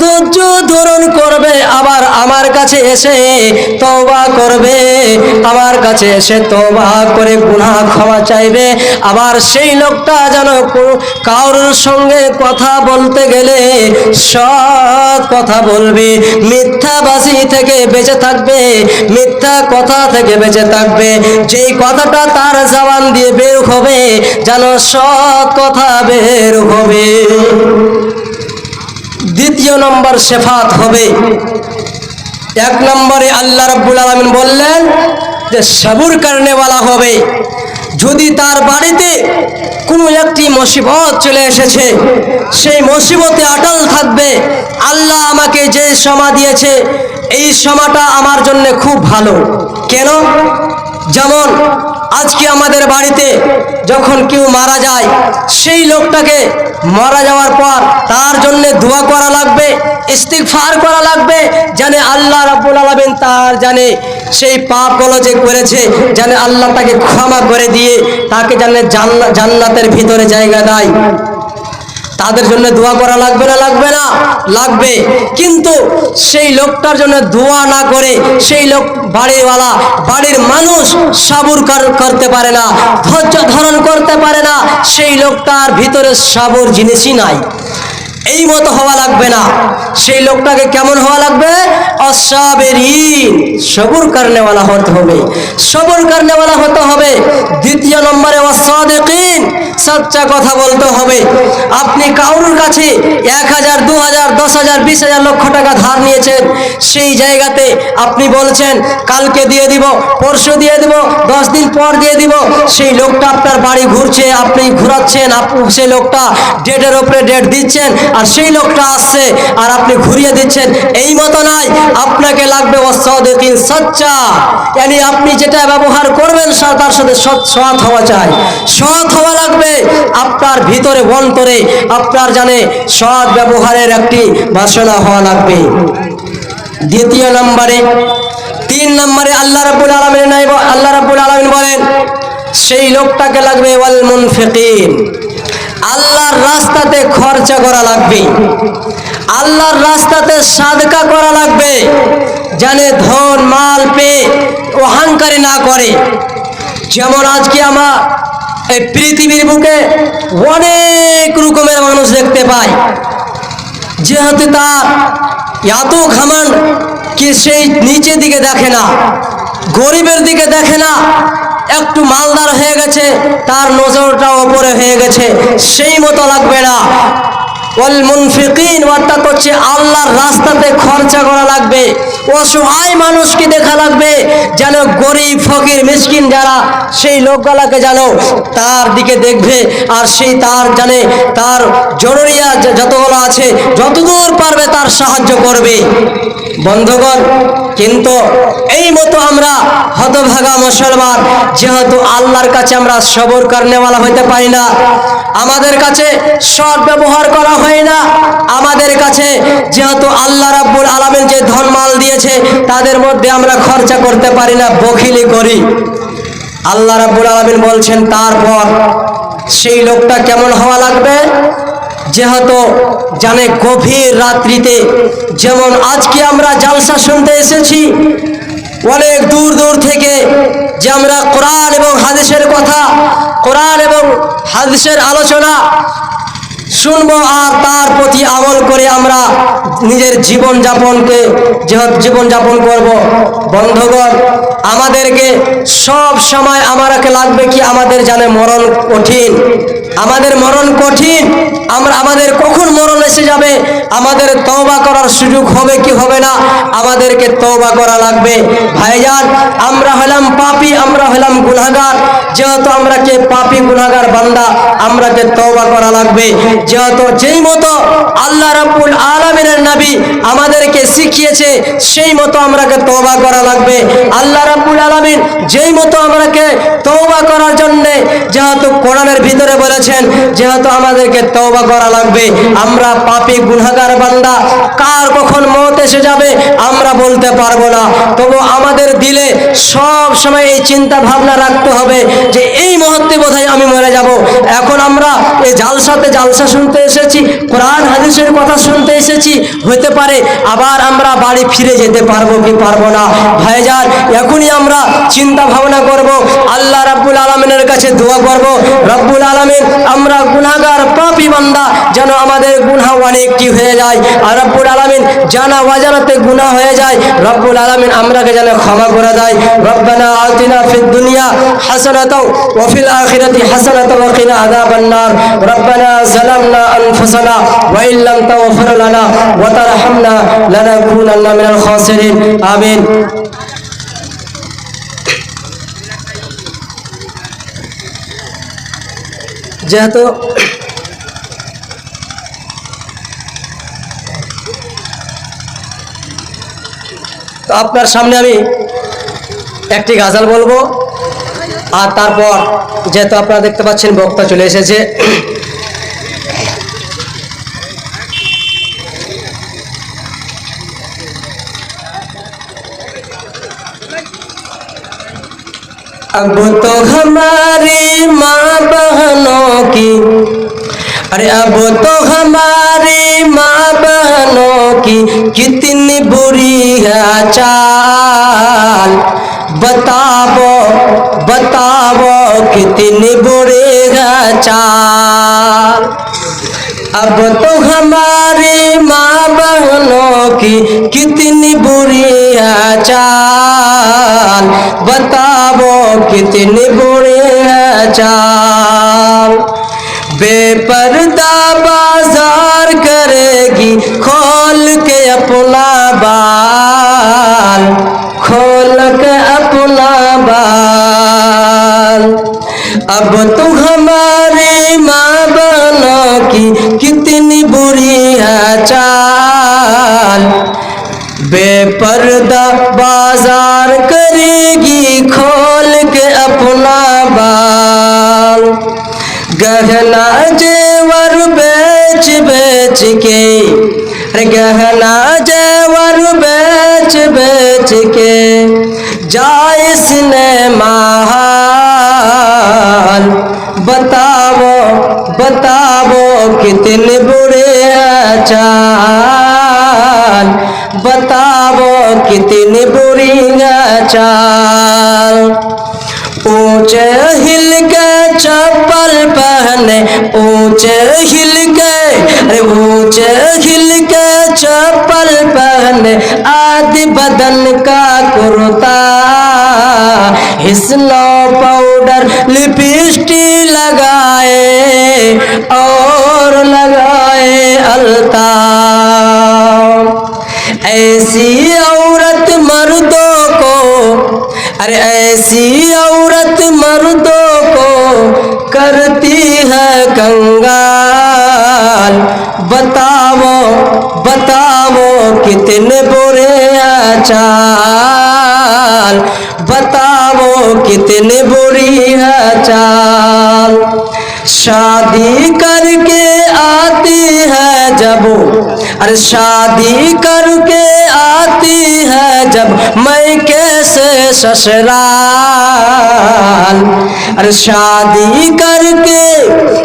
ধৈর্য ধারণ করবে, আবার আমার কাছে এসে তওবা করবে। আমার কাছে এসে তওবা করে গুনাহ ক্ষমা চাইবে। আবার সেই লোকটা যেন কারোর সঙ্গে কথা বলতে গেলে সৎ কথা বলবে। মিথ্যাবাসী থেকে বেঁচে থাকবে, মিথ্যা কথা থেকে বেঁচে থাকবে। যেই কথাটা তার জবান দিয়ে বের হবে, যেন সৎ কথা বের হবে। দ্বিতীয় নম্বর শেফাত হবে। এক নম্বরে আল্লাহ রাব্বুল আলামিন বললেন যে, সবুর কারণেওয়ালা হবে। যদি তার বাড়িতে কোনো একটি মুসিবত চলে এসেছে, সেই মুসিবতে আটল থাকবে। আল্লাহ আমাকে যে সমা দিয়েছে, এই সমাটা আমার জন্য খুব ভালো। কেন? যেমন আজকে আমাদের বাড়িতে যখন কেউ মারা যায়, সেই লোকটাকে মারা যাওয়ার পর তার জন্য দোয়া করা লাগবে ইস্তিকফার করা লাগবে, জানে আল্লাহ রাব্বুল আলামিন তার জানে সেই পাপগুলো যে করেছে, জানে আল্লাহ তাকে ক্ষমা করে দিয়ে তাকে জানে জান্না- জান্নাতের ভিতরে জায়গা দেয়। তাদের জন্য দোয়া করা লাগবে না লাগবে না? লাগবে। কিন্তু সেই লোকটার জন্য দোয়া না করে সেই লোক বাড়িওয়ালা, বাড়ির মানুষ সাবুর করতে পারে না, ধৈর্য ধারণ করতে পারে না। সেই লোকটার ভিতরে সাবুর জিনিসই নাই। এই মতো হওয়া লাগবে না। সেই লোকটাকে কেমন হওয়া লাগবে? অসাবেরিন সবুর কারণেওয়ালা হতে হবে। সবুর কারণেওয়ালা হতে হবে। দ্বিতীয় নম্বরে অসাদেকিন সচ্চা কথা বলতে হবে। আপনি কারোর কাছে এক হাজার, দু হাজার, দশ হাজার, বিশ হাজার লক্ষ টাকা ধার নিয়েছেন, সেই জায়গাতে আপনি বলছেন, কালকে দিয়ে দিব, পরশু দিয়ে দিব, দশ দিন পর দিয়ে দিব। সেই লোকটা আপনার বাড়ি ঘুরছে, আপনি ঘুরাচ্ছেন সেই লোকটা ডেটের ওপরে ডেট দিচ্ছেন আর সেই লোকটা আসছে আর আপনি ঘুরিয়ে দিচ্ছেন। এই মতো নয়, আপনাকে লাগবে অসদিন সচ্চা yani আপনি যেটা ব্যবহার করবেন তার সাথে সৎ সৎ হওয়া চাই। সৎ হওয়া লাগবে আপনার ভিতরে অন্তরে। আপনার জানে সৎ ব্যবহারের একটি বাসনা হওয়া লাগবে। দ্বিতীয় নম্বরে, তিন নম্বরে আল্লাহ রাব্বুল আলামিন নাই আল্লাহ রাব্বুল আলামিন বলেন, সেই লোকটাকে লাগবে ওয়াল মুনফিকিন। আল্লাহর রাস্তাতে খরচা করা লাগবে। আল্লাহর রাস্তাতে সাদকা করা লাগবে। জানে ধন, মাল পেয়ে অহংকারী না করে। যেমন আজকে আমার এই পৃথিবীর বুকে অনেক রকমের মানুষ দেখতে পাই। যেহেতু তার এত ঘামান কি সেই নিচের দিকে দেখে না, গরিবের দিকে দেখে না একটু মালদার হয়ে গেছে, তার নজরটা ওপরে হয়ে গেছে। সেই মতো লাগবে না। ওয়াল মুনফিকিন, অর্থাৎ হচ্ছে আল্লাহর রাস্তাতে খরচা করা লাগবে। অসহায় মানুষকে দেখা লাগবে, যেন গরিব, ফকির, মিসকিন যারা, সেই লোকগুলাকে যেন তার দিকে দেখবে, আর সেই তার জানে তার জরুরিয়া যতগুলো আছে, যতদূর পারবে তার সাহায্য করবে। বন্ধুগণ, কিন্তু এই মতো আমরা হতভাগা মুসলমান, যেহেতু আল্লাহর কাছে আমরা সবর কারণেওয়ালা হইতে পারি না, আমাদের কাছে সৎ ব্যবহার করা হয় না, আমাদের কাছে যেহেতু আল্লাহ রাব্বুল আলামিন যে ধন মাল দিয়েছে, তাদের মধ্যে আমরা খরচা করতে পারি না, বখিলি করি। আল্লাহ রাব্বুল আলামিন বলছেন, তারপর সেই লোকটা কেমন হওয়া লাগবে? যেহেতু জানে গভীর রাত্রিতে, যেমন আজকে আমরা জালসা শুনতে এসেছি, অনেক দূর দূর থেকে যে আমরা কোরআন এবং হাদিসের কথা, কোরআন এবং হাদিসের আলোচনা শুনব আর তার প্রতি আমল করে আমরা নিজের জীবন যাপনকে জীবন যাপন করব। বন্ধগণ, আমাদেরকে সব সময় আমারকে লাগবে কি আমাদের জানে মরণ কঠিন। আমাদের মরণ কঠিন, আমরা আমাদের এসে যাবে। আমাদের তওবা করার সুযোগ হবে কি হবে না, আমাদেরকে তওবা করা লাগবে। ভাইজান, আমরা হলাম পাপী, আমরা হলাম গুনাহগার। যেহেতু আমরা কে পাপী, গুনাহগার বান্দা, আমরাকে তওবা করা লাগবে। যেহেতু যেই মতো আল্লাহ রাব্বুল আলামিনের নবী আমাদেরকে শিখিয়েছে, সেই মতো আমরাকে তওবা করা লাগবে। আল্লাহ রাব্বুল আলামিন যেই মতো আমরাকে তওবা করার জন্য যেহেতু কোরআনের ভিতরে বলেছেন, যেহেতু আমাদেরকে তওবা করা লাগবে, আমরা পাপী গুনাহগার বান্দা, কার কখন মত এসে যাবে, আমরা বলতে পারব না। তবু আমাদের দিলে সব সময় এই চিন্তা ভাবনা রাখতে হবে যে এই মুহূর্তে বোধহয় আমি মরে যাব। এখন আমরা এই জালসাতে জালসা শুনতে এসেছি, কোরআন হাদিসের কথা শুনতে এসেছি হতে পারে আবার আমরা বাড়ি ফিরে যেতে পারব কি পারব না। ভাইজান, এখনই আমরা চিন্তা ভাবনা করব। আল্লাহ রাব্বুল আলমিনের কাছে দোয়া আমরা গুনাহগার পাপি বান্দা, যেন আমাদের গুনাহ অনেকটি হয়ে যায়। আর রব্বুল আলমিন, জানা অজানাতে গুনাহ হয়ে যায়। রব্বুল আলমিন, আমরাকে যেন ক্ষমা করে দেয়। রব্বানা আতিনা ফিদ দুনিয়া হাসানাতাও, ওয়া ফিল আখিরাতি হাসানাতাও, ওয়া কিনা আযাবান নার। রব্বানা যালামনা আনফুসানা, ওয়া ইন লাম তাগফির লানা, ওয়া তারহামনা লানাকুনান্না মিনাল খাসিরিন। আমিন। যেহেতু তো আপনার সামনে আমি একটি গাজাল বলব। আর তারপর যেহেতু আপনারা দেখতে পাচ্ছেন বক্তা চলে এসেছে। अब तो हमारी माँ बहनों की, अरे अब तो हमारी माँ बहनों की कितनी बुरी है चाल। बताओ बताओ कितनी बुरी है चाल। अब तो हमारी माँ बहनों की कितनी बुरी है चाल। बताओ कितनी बुरी है चाल। बेपर्दा बाज़ार करेगी खोल के अपना बाल। खोल के अपना बाल। अब तो हमारी माँ बहनों की कितनी बुरी है चाल। बेपर्दा बाज़ार करेगी खोल के अपना बाल। गहना जेवर बेच बेच के गहना जेवर बेच बेच के, जाए सिनेमा हाल। बताओ बताओ कितने बुरे बताओ कितनी बुरी चाल ऊँचे हिल के चप्पल पहने, ऊँचे हिल के, अरे ऊँचे हिल के चप्पल पहने, आदि बदन का कुर्ता। हिस्नो पाउडर लिपस्टिक लगाए और लगाए अलता ऐसी औरत मर्दों को, अरे ऐसी औरत मर्दों को करती है कंगाल। बताओ बताओ कितने बुरे चाल बताओ कितने बुरी है चाल शादी करके आती है जब। अरे शादी करके आती है जब। मैं कैसे ससुराल? अरे शादी करके,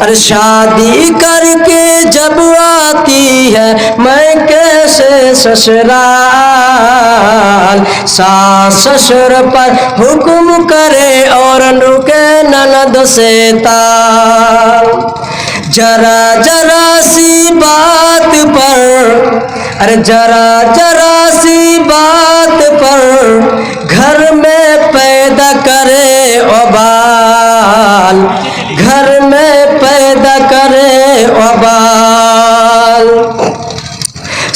अरे शादी करके जब आती है, मैं कैसे ससुराल? सास ससुर पर हुक्म करे और रुके ननद से जरा जरा सी बात पर, अरे जरा जरा सी बात पर घर में पैदा करे ओबाल घर में पैदा करे ओबाल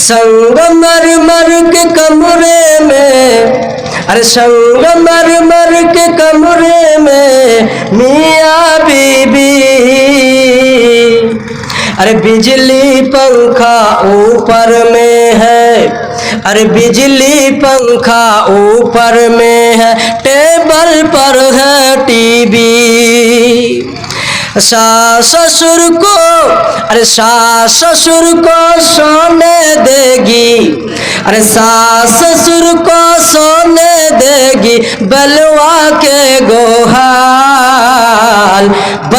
संगमर मर के कमरे में, अरे संग मर मर के कमरे में, मियाँ बीबी। अरे बिजली पंखा ऊपर में है, अरे बिजली पंखा ऊपर में है, टेबल पर है टीवी। सास ससुर को, अरे सास ससुर को सोने देगी। अरे सास ससुर को सोने देगी बलवा के गोहाल। अरे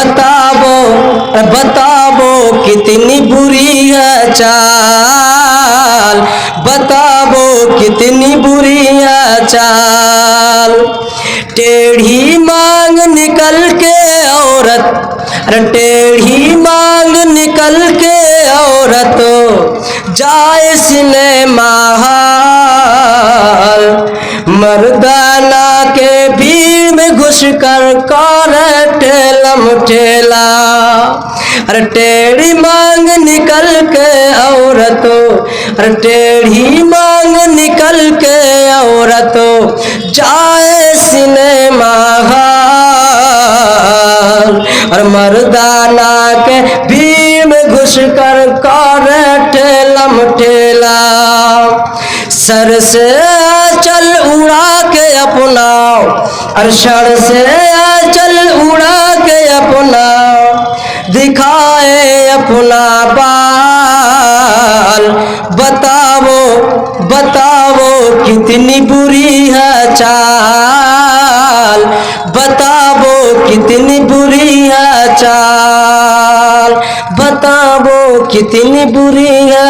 बताबो कितनी बुरी है चाल। बताबो कितनी बुरी है चाल। टेढ़ी मांग निकल के औरत टेढ़ी मांग निकल के औरत जाए सिनेमा हाल मर्दाना के भीड़ में घुस कर कर ठेलम ठेला अरे टेढ़ी मांग निकल के औरत अरे टेढ़ी मांग निकल के औरत जाए सिनेमा कर कर ठेलम ठेला। सर से चल उड़ा के अपना सर से चल उड़ा के अपना दिखाए अपना बाल, बताओ बताओ कितनी बुरी है चाल। बताओ कितनी बुरी है चाल। গো কি তিনি বুড়িয়া